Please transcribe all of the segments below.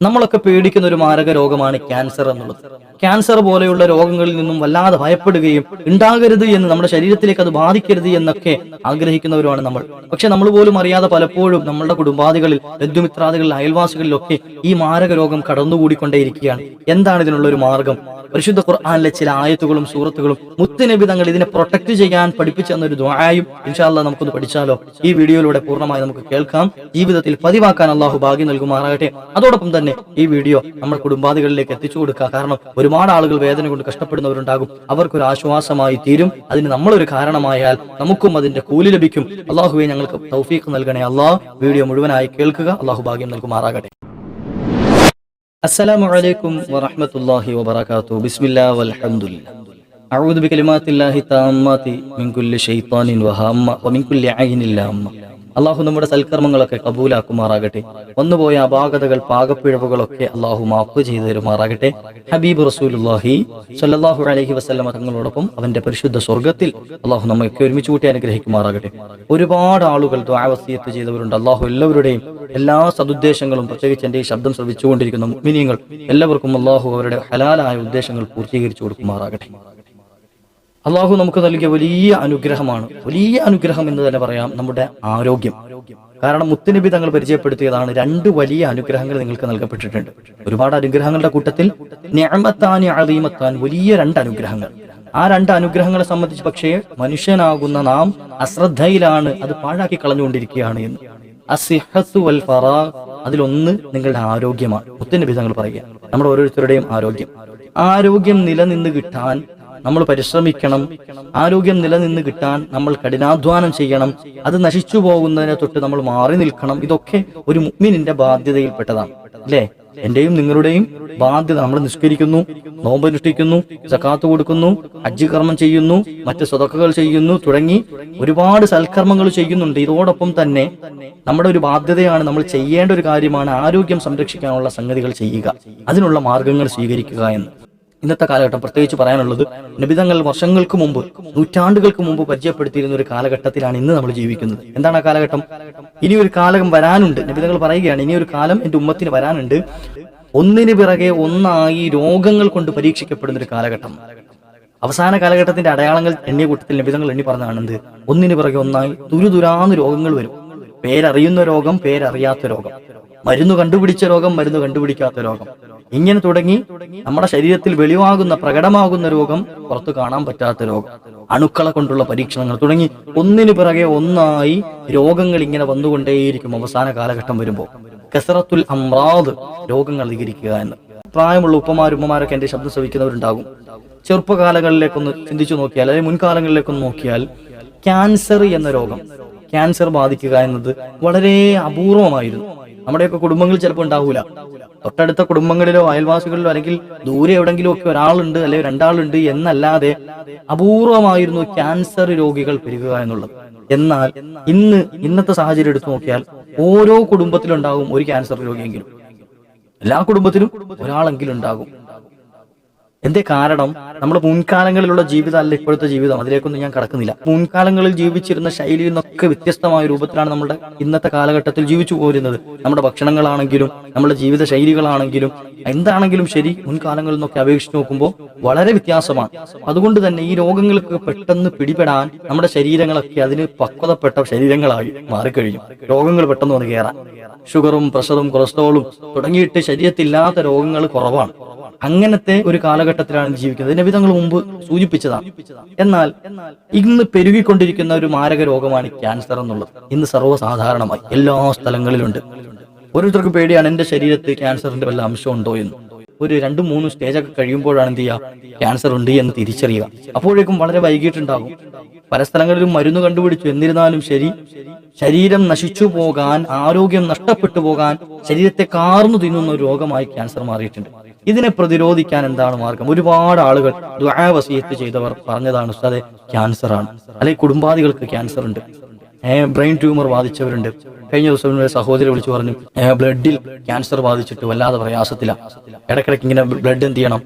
നമ്മളൊക്കെ പേടിക്കുന്ന ഒരു മാരക രോഗമാണ് ക്യാൻസർ എന്നുള്ളത്. ക്യാൻസർ പോലെയുള്ള രോഗങ്ങളിൽ നിന്നും വല്ലാതെ ഭയപ്പെടുകയും ഉണ്ടാകരുത് എന്ന് നമ്മുടെ ശരീരത്തിലേക്ക് അത് ബാധിക്കരുത് എന്നൊക്കെ ആഗ്രഹിക്കുന്നവരുമാണ് നമ്മൾ. പക്ഷെ നമ്മൾ പോലും അറിയാതെ പലപ്പോഴും നമ്മളുടെ കുടുംബാദികളിൽ ബന്ധുമിത്രാദികളിൽ അയൽവാസികളിലൊക്കെ ഈ മാരക രോഗം കടന്നുകൂടിക്കൊണ്ടേയിരിക്കുകയാണ്. എന്താണ് ഇതിനുള്ള ഒരു മാർഗം? പരിശുദ്ധ ഖുർആാനിലെ ചില ആയത്തുകളും സൂറത്തുകളും മുത്തുനബി തങ്ങൾ ഇതിനെ പ്രൊട്ടക്ട് ചെയ്യാൻ പഠിപ്പിച്ചു തന്നൊരു ദ്വായും ഇൻഷാല്ല നമുക്കൊന്ന് പഠിച്ചാലോ? ഈ വീഡിയോയിലൂടെ പൂർണമായി നമുക്ക് കേൾക്കാം. ജീവിതത്തിൽ പതിവാക്കാൻ അള്ളാഹു ഭാഗ്യം നൽകുമാറാകട്ടെ. അതോടൊപ്പം തന്നെ തന്നെ ഈ വീഡിയോ നമ്മൾ കുടുംബാദികളിലേക്ക് എത്തിച്ചു കൊടുക്കുക. കാരണം ഒരുപാട് ആളുകൾ വേദന കൊണ്ട് കഷ്ടപ്പെടുന്നവരുണ്ടാകും. അവർക്കൊരു ആശ്വാസമായി തീരും. അതിന് നമ്മളൊരു കാരണമായാൽ നമുക്കും അതിന്റെ കൂലി ലഭിക്കും. അള്ളാഹുവെ ഞങ്ങൾക്ക് തൗഫീഖ് നൽകണേ. അള്ളാഹ് വീഡിയോ മുഴുവനായി കേൾക്കുക. അള്ളാഹു ഭാഗ്യം നൽകുമാറാകട്ടെ. അസ്സലാമു അലൈക്കും വറഹ്മത്തുള്ളാഹി വബറകാതുഹു. ബിസ്മില്ലാ വൽഹംദുലില്ലാ അഊദു ബികലിമാത്തില്ലാഹി താമ്മാതി മിൻ കുല്ലി ശൈത്താനിൻ വഹാമ്മ വമിൻ കുല്ലി ഐനിൻ ലാമ്മ. അള്ളാഹു നമ്മുടെ സൽക്കർമ്മങ്ങളൊക്കെ കബൂലാക്കുമാറാകട്ടെ. വന്നുപോയ അപാകതകൾ പാകപ്പിഴവുകളൊക്കെ അള്ളാഹു മാപ്പ് ചെയ്തു തരുമാറാകട്ടെ. ഹബീബ് റസൂലുല്ലാഹി സല്ലാഹു അലഹി വസ്ലമ തങ്ങളോടൊപ്പം അവന്റെ പരിശുദ്ധ സ്വർഗത്തിൽ അള്ളാഹു നമ്മൾക്ക് ഒരുമിച്ച് കൂട്ടി അനുഗ്രഹിക്കുമാറാകട്ടെ. ഒരുപാട് ആളുകൾ ദ്വാവസീയത്ത് ചെയ്തവരുണ്ട്. അള്ളാഹു എല്ലാവരുടെയും എല്ലാ സതുദ്ദേശങ്ങളും പ്രത്യേകിച്ച് എന്റെ ഈ ശബ്ദം ശ്രവിച്ചുകൊണ്ടിരിക്കുന്ന മിനിയങ്ങൾ എല്ലാവർക്കും അള്ളാഹു അവരുടെ ഹലാലായ ഉദ്ദേശങ്ങൾ പൂർത്തീകരിച്ചു കൊടുക്കുമാറാകട്ടെ. അള്ളാഹു നമുക്ക് നൽകിയ വലിയ അനുഗ്രഹമാണ്. വലിയ അനുഗ്രഹം എന്ന് തന്നെ പറയാം നമ്മുടെ ആരോഗ്യം. കാരണം മുത്തുനബി തങ്ങൾ പരിചയപ്പെടുത്തിയതാണ് രണ്ട് വലിയ അനുഗ്രഹങ്ങൾ നിങ്ങൾക്ക് നൽകപ്പെട്ടിട്ടുണ്ട്. ഒരുപാട് അനുഗ്രഹങ്ങളുടെ കൂട്ടത്തിൽ വലിയ രണ്ട് അനുഗ്രഹങ്ങൾ. ആ രണ്ട് അനുഗ്രഹങ്ങളെ സംബന്ധിച്ച് പക്ഷേ മനുഷ്യനാകുന്ന നാം അശ്രദ്ധയിലാണ് അത് പാഴാക്കി കളഞ്ഞുകൊണ്ടിരിക്കുകയാണ് എന്ന്. വൽ അതിലൊന്ന് നിങ്ങളുടെ ആരോഗ്യമാണ്. മുത്തുനബി തങ്ങൾ പറയുക നമ്മുടെ ഓരോരുത്തരുടെയും ആരോഗ്യം. ആരോഗ്യം നിലനിന്ന് കിട്ടാൻ നമ്മൾ പരിശ്രമിക്കണം. ആരോഗ്യം നിലനിന്ന് കിട്ടാൻ നമ്മൾ കഠിനാധ്വാനം ചെയ്യണം. അത് നശിച്ചു പോകുന്നതിനെ തൊട്ട് നമ്മൾ മാറി നിൽക്കണം. ഇതൊക്കെ ഒരു മുഗ്മിനിന്റെ ബാധ്യതയിൽപ്പെട്ടതാണ്. അല്ലേ? എന്റെയും നിങ്ങളുടെയും ബാധ്യത നമ്മൾ നിഷ്കരിക്കുന്നു നോമ്പനുഷ്ഠിക്കുന്നു സക്കാത്ത് കൊടുക്കുന്നു ഹജ്ജ് കർമ്മം ചെയ്യുന്നു മറ്റ് സ്വതക്കകൾ ചെയ്യുന്നു തുടങ്ങി ഒരുപാട് സൽക്കർമ്മങ്ങൾ ചെയ്യുന്നുണ്ട്. ഇതോടൊപ്പം തന്നെ നമ്മുടെ ഒരു ബാധ്യതയാണ് നമ്മൾ ചെയ്യേണ്ട ഒരു കാര്യമാണ് ആരോഗ്യം സംരക്ഷിക്കാനുള്ള സംഗതികൾ ചെയ്യുക. അതിനുള്ള മാർഗങ്ങൾ സ്വീകരിക്കുക എന്ന്. ഇന്നത്തെ കാലഘട്ടം പ്രത്യേകിച്ച് പറയാനുള്ളത് നിബിതങ്ങൾ വർഷങ്ങൾക്ക് മുമ്പ് നൂറ്റാണ്ടുകൾക്ക് മുമ്പ് പരിചയപ്പെടുത്തിയിരുന്ന ഒരു കാലഘട്ടത്തിലാണ് ഇന്ന് നമ്മൾ ജീവിക്കുന്നത്. എന്താണ് ആ കാലഘട്ടം? ഇനി ഒരു കാലം വരാനുണ്ട്. നിബിതങ്ങൾ പറയുകയാണ് ഇനി ഒരു കാലം എന്റെ ഉമ്മത്തിന് വരാനുണ്ട്. ഒന്നിന് പിറകെ ഒന്നായി രോഗങ്ങൾ കൊണ്ട് പരീക്ഷിക്കപ്പെടുന്ന ഒരു കാലഘട്ടം. അവസാന കാലഘട്ടത്തിന്റെ അടയാളങ്ങൾ എണ്ണിയ കൂട്ടത്തിൽ നിബിതങ്ങൾ എണ്ണി പറഞ്ഞതാണ് എന്ത് ഒന്നിന് പിറകെ ഒന്നായി ദുരുദുരാന്ന് രോഗങ്ങൾ വരും. പേരറിയുന്ന രോഗം പേരറിയാത്ത രോഗം. മരുന്ന് കണ്ടുപിടിച്ച രോഗം മരുന്ന് കണ്ടുപിടിക്കാത്ത രോഗം. ഇങ്ങനെ തുടങ്ങി നമ്മുടെ ശരീരത്തിൽ വെളിവാകുന്ന പ്രകടമാകുന്ന രോഗം പുറത്തു കാണാൻ പറ്റാത്ത രോഗം. അണുക്കളെ കൊണ്ടുള്ള പരീക്ഷണങ്ങൾ തുടങ്ങി. ഒന്നിനു പിറകെ ഒന്നായി രോഗങ്ങൾ ഇങ്ങനെ വന്നുകൊണ്ടേയിരിക്കും അവസാന കാലഘട്ടം വരുമ്പോൾ. കസറത്തുൽ അമ്രാദ് രോഗങ്ങൾ അധികരിക്കുക എന്ന്. പ്രായമുള്ള ഉപ്പമാരും ഉമ്മമാരൊക്കെ എന്റെ ശബ്ദം ശ്രവിക്കുന്നവരുണ്ടാകും. ചെറുപ്പകാലങ്ങളിലേക്കൊന്ന് ചിന്തിച്ചു നോക്കിയാൽ അല്ലെങ്കിൽ മുൻകാലങ്ങളിലേക്കൊന്ന് നോക്കിയാൽ ക്യാൻസർ എന്ന രോഗം ക്യാൻസർ ബാധിക്കുക എന്നത് വളരെ അപൂർവമായിരുന്നു. നമ്മുടെയൊക്കെ കുടുംബങ്ങളിൽ ചിലപ്പോൾ ഉണ്ടാവൂല. തൊട്ടടുത്ത കുടുംബങ്ങളിലോ അയൽവാസികളിലോ അല്ലെങ്കിൽ ദൂരെ എവിടെങ്കിലും ഒക്കെ ഒരാളുണ്ട് അല്ലെങ്കിൽ രണ്ടാളുണ്ട് എന്നല്ലാതെ അപൂർവമായിരുന്നു ക്യാൻസർ രോഗികൾ പെരുകുക എന്നുള്ളത്. എന്നാൽ ഇന്ന് ഇന്നത്തെ സാഹചര്യം എടുത്തു നോക്കിയാൽ ഓരോ കുടുംബത്തിലുണ്ടാകും ഒരു ക്യാൻസർ രോഗിയെങ്കിലും. എല്ലാ കുടുംബത്തിലും ഒരാളെങ്കിലും ഉണ്ടാകും. എന്തേ കാരണം? നമ്മുടെ മുൻകാലങ്ങളിലുള്ള ജീവിതമല്ല ഇപ്പോഴത്തെ ജീവിതം. അതിലേക്കൊന്നും ഞാൻ കടക്കുന്നില്ല. മുൻകാലങ്ങളിൽ ജീവിച്ചിരുന്ന ശൈലിയിൽ നിന്നൊക്കെ വ്യത്യസ്തമായ രൂപത്തിലാണ് നമ്മുടെ ഇന്നത്തെ കാലഘട്ടത്തിൽ ജീവിച്ചു പോരുന്നത്. നമ്മുടെ ഭക്ഷണങ്ങളാണെങ്കിലും നമ്മുടെ ജീവിത ശൈലികളാണെങ്കിലും എന്താണെങ്കിലും ശരി മുൻകാലങ്ങളിൽ നിന്നൊക്കെ അപേക്ഷിച്ച് നോക്കുമ്പോൾ വളരെ വ്യത്യാസമാണ്. അതുകൊണ്ട് തന്നെ ഈ രോഗങ്ങൾക്ക് പെട്ടെന്ന് പിടിപെടാൻ നമ്മുടെ ശരീരങ്ങളൊക്കെ അതിന് പക്വതപ്പെട്ട ശരീരങ്ങളായി മാറിക്കഴിഞ്ഞു. രോഗങ്ങൾ പെട്ടെന്ന് വന്ന് കയറാൻ ഷുഗറും പ്രഷറും കൊളസ്ട്രോളും തുടങ്ങിയിട്ട് ശരീരത്തില്ലാത്ത രോഗങ്ങൾ കുറവാണ്. അങ്ങനത്തെ ഒരു കാലഘട്ടത്തിലാണ് ജീവിക്കുന്നത്. നബിതങ്ങൾ മുമ്പ് സൂചിപ്പിച്ചതാണ് എന്നാൽ ഇന്ന് പെരുകിക്കൊണ്ടിരിക്കുന്ന ഒരു മാരക രോഗമാണ് ക്യാൻസർ എന്നുള്ളത്. ഇന്ന് സർവസാധാരണമായി എല്ലാ സ്ഥലങ്ങളിലുണ്ട്. ഓരോരുത്തർക്കും പേടിയാണ് എന്റെ ശരീരത്തിൽ ക്യാൻസറിന്റെ വല്ല അംശം ഉണ്ടോ എന്ന്. ഒരു രണ്ടും മൂന്നും സ്റ്റേജ് ഒക്കെ കഴിയുമ്പോഴാണ് എന്ത് ചെയ്യുക? ക്യാൻസർ ഉണ്ട് എന്ന് തിരിച്ചറിയുക. അപ്പോഴേക്കും വളരെ വൈകിട്ടുണ്ടാകും പല സ്ഥലങ്ങളിലും മരുന്ന് കണ്ടുപിടിച്ചു. എന്നിരുന്നാലും ശരി ശരീരം നശിച്ചു പോകാൻ ആരോഗ്യം നഷ്ടപ്പെട്ടു പോകാൻ ശരീരത്തെ കാർന്നു തിന്നുന്ന രോഗമായി ക്യാൻസർ മാറിയിട്ടുണ്ട്. ഇതിനെ പ്രതിരോധിക്കാൻ എന്താണ് മാർഗം? ഒരുപാട് ആളുകൾ ദ്വാവസീയത്ത് ചെയ്തവർ പറഞ്ഞതാണ് ഉസ്താദെ ക്യാൻസർ ആണ് അല്ലെങ്കിൽ കുടുംബാദികൾക്ക് ക്യാൻസർ ഉണ്ട് ബ്രെയിൻ ട്യൂമർ ബാധിച്ചവരുണ്ട്. കഴിഞ്ഞ ദിവസം ഒരു സഹോദരി വിളിച്ചു പറഞ്ഞു "ഏ, ബ്ലഡിൽ ക്യാൻസർ ബാധിച്ചിട്ട് വല്ലാതെ പ്രയാസത്തില. ഇടയ്ക്കിടയ്ക്ക് ഇങ്ങനെ ബ്ലഡ് എന്ത് ചെയ്യണം?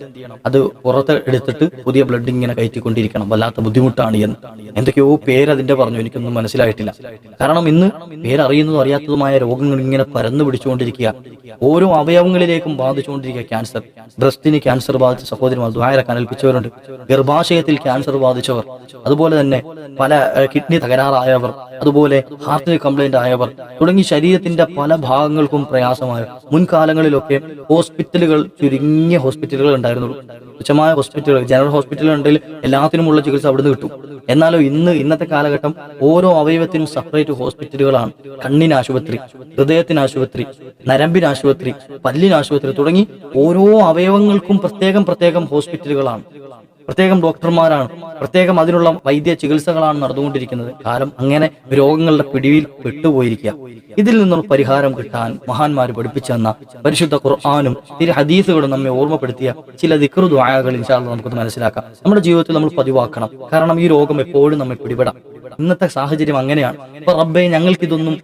അത് പുറത്ത് എടുത്തിട്ട് പുതിയ ബ്ലഡ് ഇങ്ങനെ കയറ്റിക്കൊണ്ടിരിക്കണം. വല്ലാത്ത ബുദ്ധിമുട്ടാണ് എന്ന്. എന്തൊക്കെയോ പേര് അതിന്റെ പറഞ്ഞു. എനിക്കൊന്നും മനസ്സിലായിട്ടില്ല. കാരണം ഇന്ന് പേരറിയുന്നതും അറിയാത്തതുമായ രോഗങ്ങൾ ഇങ്ങനെ പരന്നു പിടിച്ചുകൊണ്ടിരിക്കുക. ഓരോ അവയവങ്ങളിലേക്കും ബാധിച്ചുകൊണ്ടിരിക്കുക ക്യാൻസർ. ബ്രസ്റ്റിന് ക്യാൻസർ ബാധിച്ച സഹോദരിമാർ ദ്വാര കനൽപ്പിച്ചവരുണ്ട് ഗർഭാശയത്തിൽ ക്യാൻസർ ബാധിച്ചവർ. അതുപോലെ തന്നെ പല കിഡ്നി തകരാറായവർ. അതുപോലെ ഹാർട്ടിന് കംപ്ലൈന്റ് ആയവർ. തുടങ്ങി ശരീരത്തിന്റെ പല ഭാഗങ്ങൾക്കും പ്രയാസമായ മുൻകാലങ്ങളിലൊക്കെ ഹോസ്പിറ്റലുകൾ ചുരുങ്ങിയ ഹോസ്പിറ്റലുകൾ ഉണ്ടായിരുന്നുള്ളൂ തുച്ഛമായ ഹോസ്പിറ്റലുകൾ ജനറൽ ഹോസ്പിറ്റലുകൾ ഉണ്ടെങ്കിൽ എല്ലാത്തിനുമുള്ള ചികിത്സ അവിടുന്ന് കിട്ടും. എന്നാലോ ഇന്ന് ഇന്നത്തെ കാലഘട്ടം ഓരോ അവയവത്തിനും സെപ്പറേറ്റ് ഹോസ്പിറ്റലുകളാണ്. കണ്ണിന് ആശുപത്രി ഹൃദയത്തിന് ആശുപത്രി നരമ്പിന് ആശുപത്രി പല്ലിന് ആശുപത്രി തുടങ്ങി ഓരോ അവയവങ്ങൾക്കും പ്രത്യേകം പ്രത്യേകം ഹോസ്പിറ്റലുകളാണ്. പ്രത്യേകം ഡോക്ടർമാരാണ്. പ്രത്യേകം അതിനുള്ള വൈദ്യ ചികിത്സകളാണ് നടന്നുകൊണ്ടിരിക്കുന്നത്. കാലം അങ്ങനെ രോഗങ്ങളുടെ പിടിയിൽ പെട്ടുപോയിരിക്കുക. ഇതിൽ നിന്നുള്ള പരിഹാരം കിട്ടാൻ മഹാന്മാർ പഠിപ്പിച്ചു തന്ന പരിശുദ്ധ ഖുർആാനും തിരി ഹദീസുകളും നമ്മെ ഓർമ്മപ്പെടുത്തിയ ചില ദിക്റു ദ്വായകൾ ഇൻഷാല്ല നമുക്കൊന്ന് മനസ്സിലാക്കാം. നമ്മുടെ ജീവിതത്തിൽ നമ്മൾ പതിവാക്കണം. കാരണം ഈ രോഗം എപ്പോഴും നമ്മെ പിടിപെടാം. ഇന്നത്തെ സാഹചര്യം അങ്ങനെയാണ്. അപ്പൊ റബ്ബെ ഞങ്ങൾക്ക് ഇതൊന്നും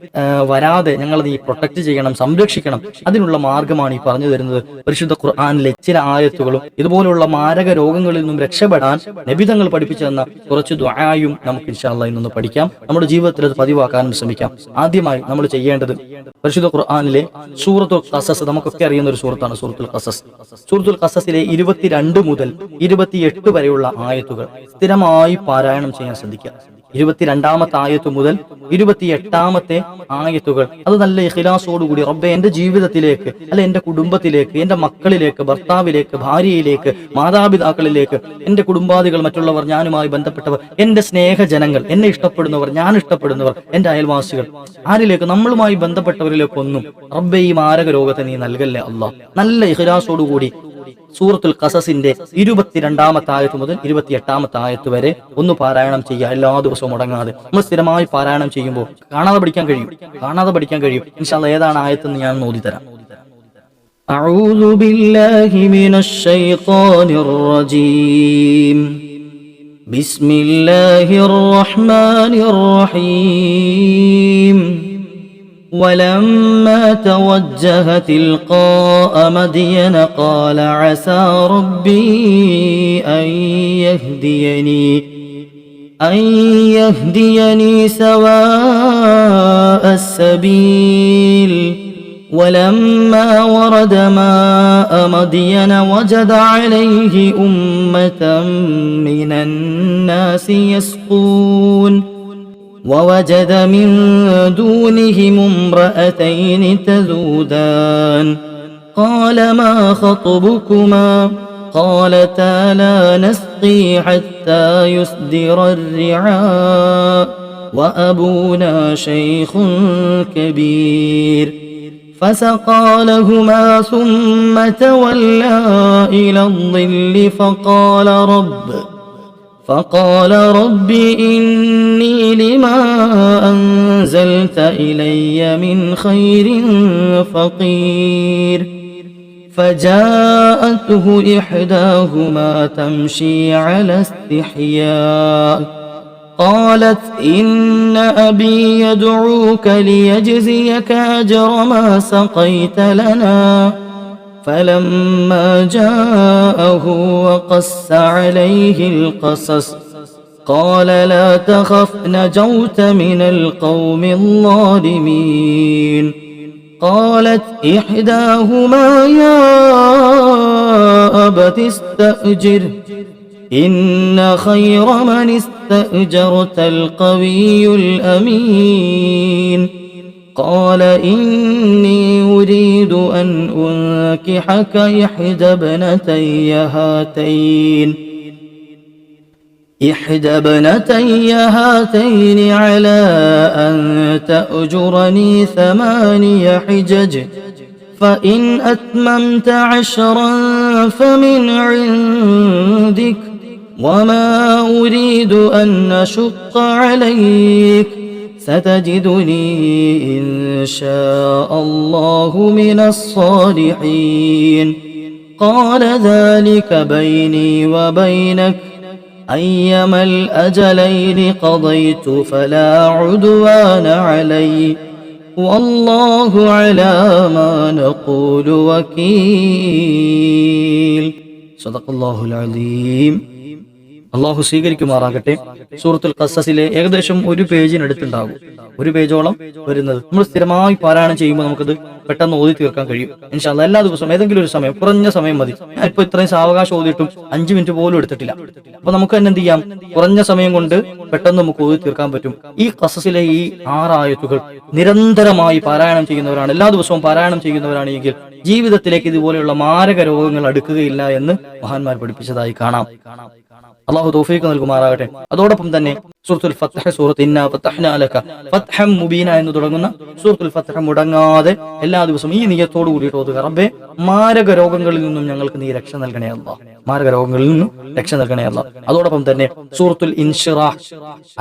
വരാതെ ഞങ്ങൾ നീ പ്രൊട്ടക്ട് ചെയ്യണം സംരക്ഷിക്കണം. അതിനുള്ള മാർഗമാണ് ഈ പറഞ്ഞു തരുന്നത്. പരിശുദ്ധ ഖുർആാനിലെ ചില ആയത്തുകളും ഇതുപോലുള്ള മാരക രോഗങ്ങളിൽ നിന്നും രക്ഷപ്പെടാൻ നബിതങ്ങൾ പഠിപ്പിച്ചു തന്ന കുറച്ച് ദ്വായും നമുക്ക് ഇൻഷാല്ല ഇന്നൊന്ന് പഠിക്കാം. നമ്മുടെ ജീവിതത്തിൽ അത് പതിവാക്കാനും ശ്രമിക്കാം. ആദ്യമായി നമ്മൾ ചെയ്യേണ്ടത് പരിശുദ്ധ ഖുർആാനിലെ സൂറത്തുൽ കസസ് നമുക്കൊക്കെ അറിയുന്ന ഒരു സൂറത്താണ് സൂറത്തുൽ കസസ് സൂറത്തുൽ കസസിലെ ഇരുപത്തിരണ്ട് മുതൽ ഇരുപത്തിയെട്ട് വരെയുള്ള ആയത്തുകൾ സ്ഥിരമായി പാരായണം ചെയ്യാൻ ശ്രദ്ധിക്കുക. ഇരുപത്തിരണ്ടാമത്തെ ആയത്ത് മുതൽ ഇരുപത്തിയെട്ടാമത്തെ ആയത്തുകൾ. അത് നല്ല ഇഖിലാസോടുകൂടി റബ്ബെ എന്റെ ജീവിതത്തിലേക്ക് അല്ലെ എന്റെ കുടുംബത്തിലേക്ക് എന്റെ മക്കളിലേക്ക് ഭർത്താവിലേക്ക് ഭാര്യയിലേക്ക് മാതാപിതാക്കളിലേക്ക് എന്റെ കുടുംബാദികൾ മറ്റുള്ളവർ ഞാനുമായി ബന്ധപ്പെട്ടവർ എന്റെ സ്നേഹജനങ്ങൾ എന്നെ ഇഷ്ടപ്പെടുന്നവർ ഞാൻ ഇഷ്ടപ്പെടുന്നവർ എന്റെ അയൽവാസികൾ. ആരിലേക്ക്? നമ്മളുമായി ബന്ധപ്പെട്ടവരിലേക്കൊന്നും റബ്ബെ ഈ മാരക രോഗത്തെ നീ നൽകല്ലേ അള്ളാഹ് നല്ല ഇഖിലാസോടുകൂടി സൂറത്തുൽ ഖസസിന്റെ ഇരുപത്തിരണ്ടാമത്തെ ആയത്ത് മുതൽ ഇരുപത്തിയെട്ടാമത്തെ ആയത്ത് വരെ ഒന്ന് പാരായണം ചെയ്യുക എല്ലാ ദിവസവും മുടങ്ങാതെ നമ്മൾ സ്ഥിരമായി പാരായണം ചെയ്യുമ്പോൾ കാണാതെ പഠിക്കാൻ കഴിയും കാണാതെ പഠിക്കാൻ കഴിയും ഇൻഷാല്ല ഏതാണ് ആയത്തെന്ന് ഞാൻ നോതി തരാം أعوذ بالله من الشيطان الرجيم بسم الله الرحمن الرحيم ولما توجه تلقاء مدين قال عسى ربي أن يهديني أن يهديني سواء السبيل. ولما ورد ماء مدين وجد عليه أمة من الناس يسقون. ووجد من دونهم امرأتين تذودان قال ما خطبكما؟ قالتا لا نسقي حتى يصدر الرعاء وأبونا شيخ كبير. فسقى لهما ثم تولى إلى الظل فقال رب فقال رب إني لما أنزلت إلي من خير فقير. فجاءته إحداهما تمشي على استحياء. قالت إن أبي يدعوك ليجزيك أجر ما سقيت لنا. فلما جاءه وقس عليه القصص قال لا تخف نجوت من القوم الظالمين. قالت إحداهما يا أبت استأجر إن خير من استأجرت القوي الأمين. قال إني أريد أن أنكحك إحدى ابنتي هاتين. إحدى ابنتي هاتين على أن تأجرني ثماني حجج فإن أتممت عشرا فمن عندك وما أريد أن أشق عليك. ستجدني إن شاء الله من الصالحين. قال ذلك بيني وبينك. أيما الأجلين قضيت فلا عدوان علي. والله على ما نقول وكيل. صدق الله العظيم. അള്ളാഹു സ്വീകരിക്കുമാറാകട്ടെ. സൂറത്തുൽ ഖസസിലെ ഏകദേശം ഒരു പേജിനടുത്തുണ്ടാകും. ഒരു പേജോളം വരുന്നത്. നമ്മൾ സ്ഥിരമായി പാരായണം ചെയ്യുമ്പോൾ നമുക്കത് പെട്ടെന്ന് ഓതി തീർക്കാൻ കഴിയും. ഇൻഷാല്ല എല്ലാ ദിവസവും ഏതെങ്കിലും ഒരു സമയം കുറഞ്ഞ സമയം മതി. ഇപ്പൊ ഇത്രയും സാവകാശം ഓതിയിട്ടും അഞ്ചു മിനിറ്റ് പോലും എടുത്തിട്ടില്ല. അപ്പൊ നമുക്ക് തന്നെ എന്ത് ചെയ്യാം? കുറഞ്ഞ സമയം കൊണ്ട് പെട്ടെന്ന് നമുക്ക് ഓതി തീർക്കാൻ പറ്റും. ഈ ഖസസിലെ ഈ ആറായത്തുകൾ നിരന്തരമായി പാരായണം ചെയ്യുന്നവരാണ്. എല്ലാ ദിവസവും പാരായണം ചെയ്യുന്നവരാണെങ്കിൽ ജീവിതത്തിലേക്ക് ഇതുപോലെയുള്ള മാരക രോഗങ്ങൾ അടുക്കുകയില്ല എന്ന് മഹാന്മാർ പഠിപ്പിച്ചതായി കാണാം. അള്ളാഹു തോഫീക്ക് നൽകുമാറാകട്ടെ. അതോടൊപ്പം തന്നെ സൂറത്തുൽ ഫത്ഹ സൂറത്ത് ഇന്ന ഫതഹ്ന ലക. ഫത്ഹം മുബീന എന്ന് തുടങ്ങുന്ന സൂറത്തുൽ ഫത്ഹ മുടങ്ങാതെ എല്ലാ ദിവസവും ഈ നിയത്തോട് കൂടിയിട്ട് ഓതുക. റബ്ബേ മാരക രോഗങ്ങളിൽ നിന്നും ഞങ്ങൾക്ക് നീ രക്ഷ നൽകണേ അല്ലാഹ് മാരക രോഗങ്ങളിൽ നിന്നും രക്ഷ നൽകണേ അല്ലാഹ് അതോടൊപ്പം തന്നെ സൂറത്തുൽ ഇൻഷിറാഹ്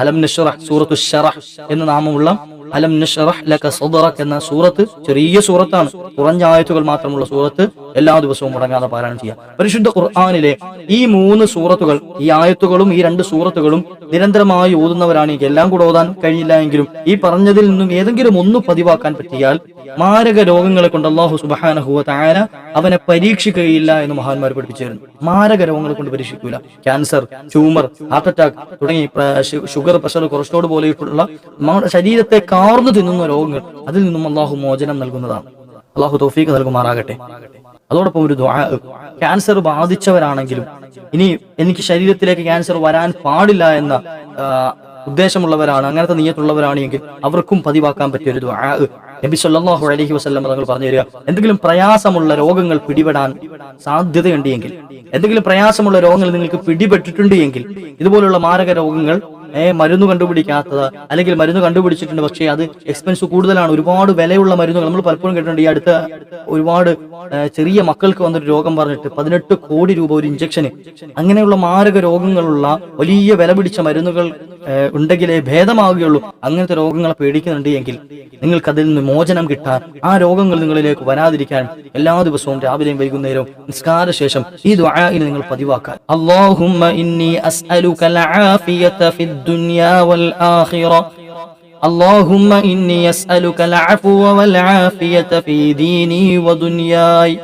അലം നഷ്റഹ് സൂറത്തു ഷറഹ് എന്ന നാമമുള്ള അലം നഷ്റഹ് ലക സദറക എന്ന സൂറത്ത് ചെറിയ സൂറത്താണ്. കുറഞ്ഞ ആയത്തുകൾ മാത്രമുള്ള സൂറത്ത് എല്ലാ ദിവസവും മുടങ്ങാതെ പാരായണം ചെയ്യുക പരിശുദ്ധ ഖുർആനിലെ ഈ മൂന്ന് സൂറത്തുകൾ ഈ ആയത്തുകളും ഈ രണ്ട് സൂറത്തുകളും നിരന്തരമായി ഓതുന്നവരാണെങ്കിൽ എല്ലാം കൂടെ ഓതാൻ കഴിയില്ല എങ്കിലും ഈ പറഞ്ഞതിൽ നിന്നും ഏതെങ്കിലും ഒന്ന് പതിവാക്കാൻ പറ്റിയാൽ മാരക രോഗങ്ങളെ കൊണ്ട് അള്ളാഹു സുബഹാനഹുവ താര അവനെ പരീക്ഷിക്കുകയില്ല എന്ന് മഹാന്മാർ പഠിപ്പിച്ചിരുന്നു. മാരക രോഗങ്ങളെ കൊണ്ട് പരീക്ഷിക്കൂല. ക്യാൻസർ ട്യൂമർ ഹാർട്ട് അറ്റാക്ക് തുടങ്ങി ഷുഗർ പ്രഷർ കൊളസ്ട്രോൾ പോലെയുള്ള ശരീരത്തെ കാർന്നു തിന്നുന്ന രോഗങ്ങൾ അതിൽ നിന്നും അള്ളാഹു മോചനം നൽകുന്നതാണ്. അള്ളാഹു തോഫീക്ക് നൽകുമാറാകട്ടെ. അതോടൊപ്പം ഒരു ക്യാൻസർ ബാധിച്ചവരാണെങ്കിലും ഇനി എനിക്ക് ശരീരത്തിലേക്ക് ക്യാൻസർ വരാൻ പാടില്ല എന്ന ഉദ്ദേശമുള്ളവരാണ് അങ്ങനത്തെ നീയത്തുള്ളവരാണ് എങ്കിൽ അവർക്കും പതിവാക്കാൻ പറ്റിയ ഒരു നബി സല്ലല്ലാഹു അലൈഹി വസല്ലം തങ്ങൾ പറഞ്ഞു തരിക എന്തെങ്കിലും പ്രയാസമുള്ള രോഗങ്ങൾ പിടിപെടാൻ സാധ്യതയുണ്ട് എങ്കിൽ എന്തെങ്കിലും പ്രയാസമുള്ള രോഗങ്ങൾ നിങ്ങൾക്ക് പിടിപെട്ടിട്ടുണ്ട് എങ്കിൽ ഇതുപോലുള്ള മാരക രോഗങ്ങൾ മരുന്ന് കണ്ടുപിടിക്കാത്തത്. അല്ലെങ്കിൽ മരുന്ന് കണ്ടുപിടിച്ചിട്ടുണ്ട്. പക്ഷേ അത് എക്സ്പെൻസ് കൂടുതലാണ്. ഒരുപാട് വിലയുള്ള മരുന്നുകൾ നമ്മൾ പലപ്പോഴും കേട്ടിട്ടുണ്ട്. ഈ അടുത്ത ഒരുപാട് ചെറിയ മക്കൾക്ക് വന്നൊരു രോഗം പറഞ്ഞിട്ട് പതിനെട്ട് കോടി രൂപ ഒരു ഇഞ്ചക്ഷന് അങ്ങനെയുള്ള മാരക രോഗങ്ങളുള്ള വലിയ വില പിടിച്ച മരുന്നുകൾ ഉണ്ടെങ്കിലേ ഭേദമാവുകയുള്ളൂ. അങ്ങനത്തെ രോഗങ്ങളെ പേടിക്കുന്നുണ്ട് എങ്കിൽ നിങ്ങൾക്ക് അതിൽ നിന്ന് മോചനം കിട്ടാൻ ആ രോഗങ്ങൾ നിങ്ങളിലേക്ക് വരാതിരിക്കാൻ എല്ലാ ദിവസവും രാവിലെയും വൈകുന്നേരവും നിസ്കാര ശേഷം ഈ ദ്വായിൽ നിങ്ങൾ പതിവാക്കാൻ. അള്ളാഹുമ്മ ഇന്നി الدنيا والآخرة. اللهم إني أسألك العفو والعافية في ديني ودنياي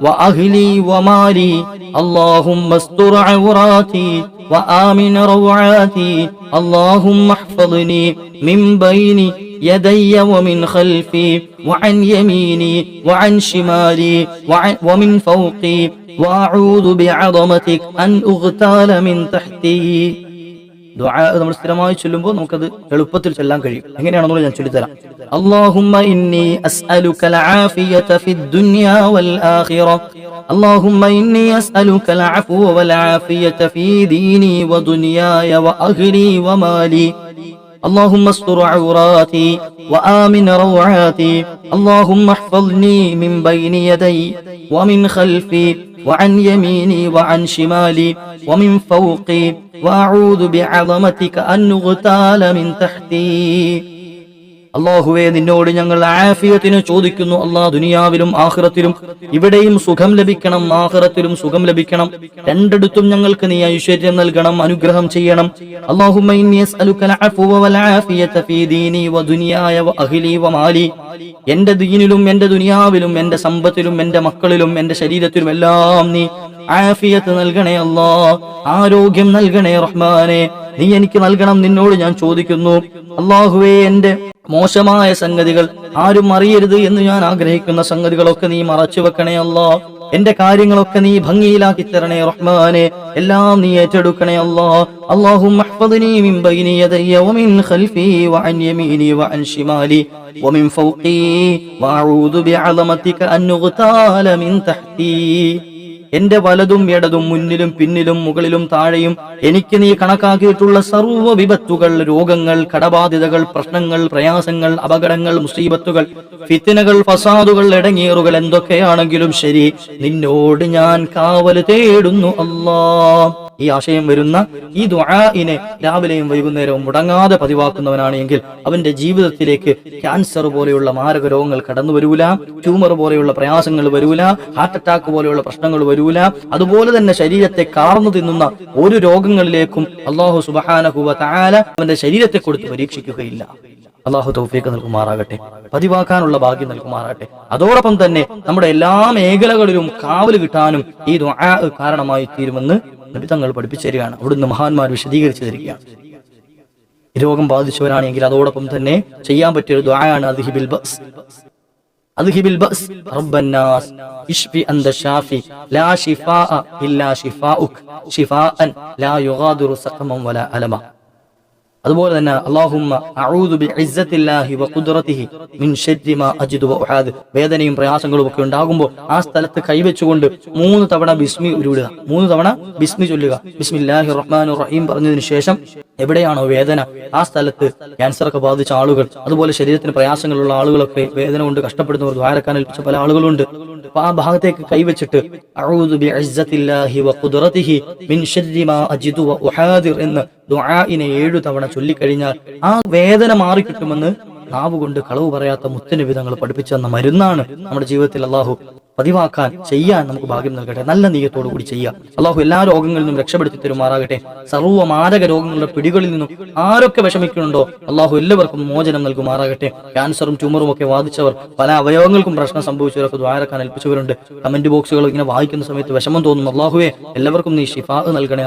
وأهلي ومالي. اللهم استر عوراتي وآمن روعاتي. اللهم احفظني من بين يدي ومن خلفي وعن يميني وعن شمالي وعن ومن فوقي. وأعوذ بعظمتك أن أغتال من تحتي. ദുആ നമ്മൾ സ്ഥിരമായി ചൊല്ലുമ്പോൾ നമുക്കത് എളുപ്പത്തിൽ ചൊല്ലാൻ കഴിയും എങ്ങനെയാണെന്നുള്ളത് ഞാൻ ചൊല്ലിത്തരാം اللهم إني أسألك العافية في الدنيا والآخرة اللهم إني أسألك العفو والعافية في ديني ودنياي وأهلي ومالي اللهم استر عوراتي وآمن روعاتي اللهم احفظني من بين يدي ومن خلفي وعن يميني وعن شمالي ومن فوقي وأعوذ بعظمتك أن أغتال من تحتي അള്ളാഹുവെ നിന്നോട് ഞങ്ങൾ ആഫിയത്തിന് ചോദിക്കുന്നു. അള്ളാഹ് ദുനിയാവിലും ആഹ്റത്തിലും ഇവിടെയും സുഖം ലഭിക്കണം ആഹ്റത്തിലും സുഖം ലഭിക്കണം. രണ്ടിടത്തും ഞങ്ങൾക്ക് നീ ഐശ്വര്യം നൽകണം അനുഗ്രഹം ചെയ്യണം. മാലി. എന്റെ ദീനിലും എന്റെ ദുനിയാവിലും എന്റെ സമ്പത്തിലും എന്റെ മക്കളിലും എന്റെ ശരീരത്തിലും എല്ലാം നീ ആഫിയത്ത് നൽകണേ അല്ലാ ആരോഗ്യം നൽകണേ റഹ്മാനെ. നീ എനിക്ക് നൽകണം നിന്നോട് ഞാൻ ചോദിക്കുന്നു അള്ളാഹുവേ എന്റെ മോശമായ സംഗതികൾ ആരും അറിയരുത് എന്ന് ഞാൻ ആഗ്രഹിക്കുന്ന സംഗതികളൊക്കെ നീ മറച്ചു വെക്കണേ അല്ലാ എന്റെ കാര്യങ്ങളൊക്കെ നീ ഭംഗിയിലാക്കി തരണേ റഹ്മാനെ എല്ലാം നീ ഏറ്റെടുക്കണേ അല്ലാ اللهم احفظني من بين يدي ومن خلفي وعن يميني وعن شمالي ومن فوقي واعوذ بعظمتك ان نغتال من تحتي എന്റെ വലതും ഇടതും മുന്നിലും പിന്നിലും മുകളിലും താഴെയും എനിക്ക് നീ കണക്കാക്കിയിട്ടുള്ള സർവ വിപത്തുകൾ രോഗങ്ങൾ കടബാധിതകൾ പ്രശ്നങ്ങൾ പ്രയാസങ്ങൾ അപകടങ്ങൾ മുസീബത്തുകൾ ഫിത്തിനകൾ ഫസാദുകൾ ഇടങ്ങേറുകൾ എന്തൊക്കെയാണെങ്കിലും ശരി. നിന്നോട് ഞാൻ കാവൽ തേടുന്നു അല്ലാ. ഈ ആശയം വരുന്ന ഈ ദുആഇനെ രാവിലെയും വൈകുന്നേരവും മുടങ്ങാതെ പതിവാക്കുന്നവനാണ് എങ്കിൽ അവന്റെ ജീവിതത്തിലേക്ക് ക്യാൻസർ പോലെയുള്ള മാരക രോഗങ്ങൾ കടന്നു വരൂല ട്യൂമർ പോലെയുള്ള പ്രയാസങ്ങൾ വരൂല ഹാർട്ട് അറ്റാക്ക് പോലെയുള്ള പ്രശ്നങ്ങൾ വരൂല അതുപോലെ തന്നെ ശരീരത്തെ കാർന്നു തിന്നുന്ന ഒരു രോഗങ്ങളിലേക്കും അള്ളാഹു സുബഹാനഹുവ താല അവന്റെ ശരീരത്തെ കൊടുത്ത് പരീക്ഷിക്കുകയില്ല. അള്ളാഹു തൗഫീഖ് നൽകുമാറാകട്ടെ. പതിവാക്കാനുള്ള ഭാഗ്യം നൽകുമാറാകട്ടെ. അതോടൊപ്പം തന്നെ നമ്മുടെ എല്ലാ മേഖലകളിലും കാവൽ കിട്ടാനും ഈ ദുആ കാരണമായി തീരുമെന്ന് നബി തങ്ങൾ പഠിപ്പിച്ചു തരികയാണ്. അവിടുന്ന് മഹാന്മാർ വിശദീകരിച്ചു തരികയാണ്. രോഗം ബാധിച്ചവരാണെങ്കിൽ അതോടൊപ്പം തന്നെ ചെയ്യാൻ പറ്റിയ ഒരു ദ്വായാണ് അതിഹിബിൽ ബസ് അദ്ഹിബിൽ ബസ് റബ്ബന്നാസ് ഇഷ്ഫി അന്ത ഷാഫി ലാ ഷിഫാഅ ഇല്ലാ ഷിഫാഉക് ഷിഫാഅൻ ലാ യുഗാദിറു സഖമൻ വലാ അലമ അതുപോലെ തന്നെ അല്ലാഹുമ്മ അഊദു ബി ഇസ്സത്തില്ലാഹി വ ഖുദ്റതിഹി മിൻ ശർരി മാ അജിദു ഉഹാദ് വേദനയും പ്രയാസങ്ങളും ഒക്കെ ഉണ്ടാകുമ്പോൾ ആ സ്ഥലത്ത് കൈവച്ചുകൊണ്ട് മൂന്ന് തവണ ബിസ്മി ഉരുവിടുക. മൂന്ന് തവണ ബിസ്മി ചൊല്ലുക. ബിസ്മില്ലാഹി റഹ്മാനുർ റഹീം പറഞ്ഞതിന് ശേഷം എവിടെയാണോ വേദന ആ സ്ഥലത്ത് ക്യാൻസർ ഒക്കെ ബാധിച്ച ആളുകൾ അതുപോലെ ശരീരത്തിന് പ്രയാസങ്ങളുള്ള ആളുകളൊക്കെ വേദന കൊണ്ട് കഷ്ടപ്പെടുന്നവർ ദ്വാരക്കാൻ ഏൽപ്പിച്ച പല ആളുകളുണ്ട്. അപ്പൊ ആ ഭാഗത്തേക്ക് കൈവച്ചിട്ട് എന്ന് ദുആഇനെ ഏഴു തവണ ചൊല്ലിക്കഴിഞ്ഞാൽ ആ വേദന മാറിക്കിട്ടുമെന്ന് നാവ് കൊണ്ട് കളവ് പറയാത്ത മുത്തനബി തങ്ങൾ പഠിപ്പിച്ചു തന്ന മരുന്നാണ് നമ്മുടെ ജീവിതത്തിൽ അള്ളാഹു പതിവാക്കാൻ ചെയ്യാൻ നമുക്ക് ഭാഗ്യം നൽകട്ടെ. നല്ല നീയത്തോടു കൂടി ചെയ്യുക അള്ളാഹു എല്ലാ രോഗങ്ങളിൽ നിന്നും രക്ഷപ്പെടുത്തി തരുമാറാകട്ടെ. സർവ മാരക രോഗങ്ങളുടെ പിടികളിൽ നിന്നും ആരൊക്കെ വിഷമിക്കുന്നുണ്ടോ അള്ളാഹു എല്ലാവർക്കും മോചനം നൽകുമാറാകട്ടെ. ക്യാൻസറും ട്യൂമറും ഒക്കെ ബാധിച്ചവർ പല അവയവങ്ങൾക്കും പ്രശ്നം സംഭവിച്ചവരൊക്കെ ദ്വാരക്കാൻ ഏൽപ്പിച്ചവരുണ്ട്. കമന്റ് ബോക്സുകൾ ഇങ്ങനെ വായിക്കുന്ന സമയത്ത് വിഷമം തോന്നുന്നു അള്ളാഹുവെ എല്ലാവർക്കും നീ ഷിഫാ നൽകണേ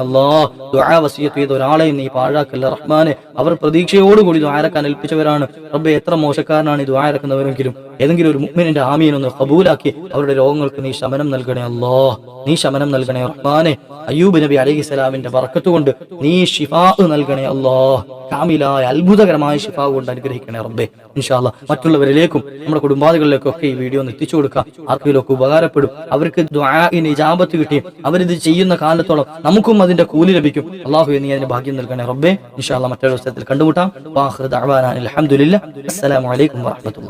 വസിയത്ത് ചെയ്ത ഒരാളെയും നീ പാഴാക്കല്ല. റഹ്മാനെ അവർ പ്രതീക്ഷയോടുകൂടി ദ്വാരക്കാൻ ഏൽപ്പിച്ചവരാണ്. റബ്ബെ എത്ര മോശക്കാരനാണ് ഈ ദ്വാരക്കുന്നവരെങ്കിലും. ഏതെങ്കിലും ഒരു മുഅ്മിനിന്റെ ആമീനൊന്ന് കബൂലാക്കി അവരുടെ രോഗങ്ങൾക്ക് നീ ശമനം നൽകണേ അല്ലോ. നീ ശമനം നൽകണേ റഹ്മാനെ. അയ്യൂബ് നബി അലൈഹി സ്വലാമിന്റെ വറക്കത്തുകൊണ്ട് നീ ഷിഫാ നൽകണേ അല്ലോ. കാമിലായ അത്ഭുതകരമായ ഷിഫാ കൊണ്ട് അനുഗ്രഹിക്കണേ റബ്ബെ. ഇൻഷാല്ല മറ്റുള്ളവരിലേക്കും നമ്മുടെ കുടുംബാദികളിലേക്കും ഒക്കെ ഈ വീഡിയോ ഒന്ന് എത്തിച്ചു കൊടുക്കാം. ആർക്കെങ്കിലും ഒക്കെ ഉപകാരപ്പെടും. അവർക്ക് ഇജാബത്ത് കിട്ടി. അവരിത് ചെയ്യുന്ന കാലത്തോളം നമുക്കും അതിന്റെ കൂലി ലഭിക്കും. അള്ളാഹു നീ അതിന് ഭാഗ്യം നൽകണേ റബ്ബെ. ഇൻഷാല്ല മറ്റൊരു ദിവസത്തിൽ കണ്ടുമുട്ടാം. അലഹമുല്ല അസ്സലാമു അലൈക്കും വറഹ്മത്തുള്ളാഹി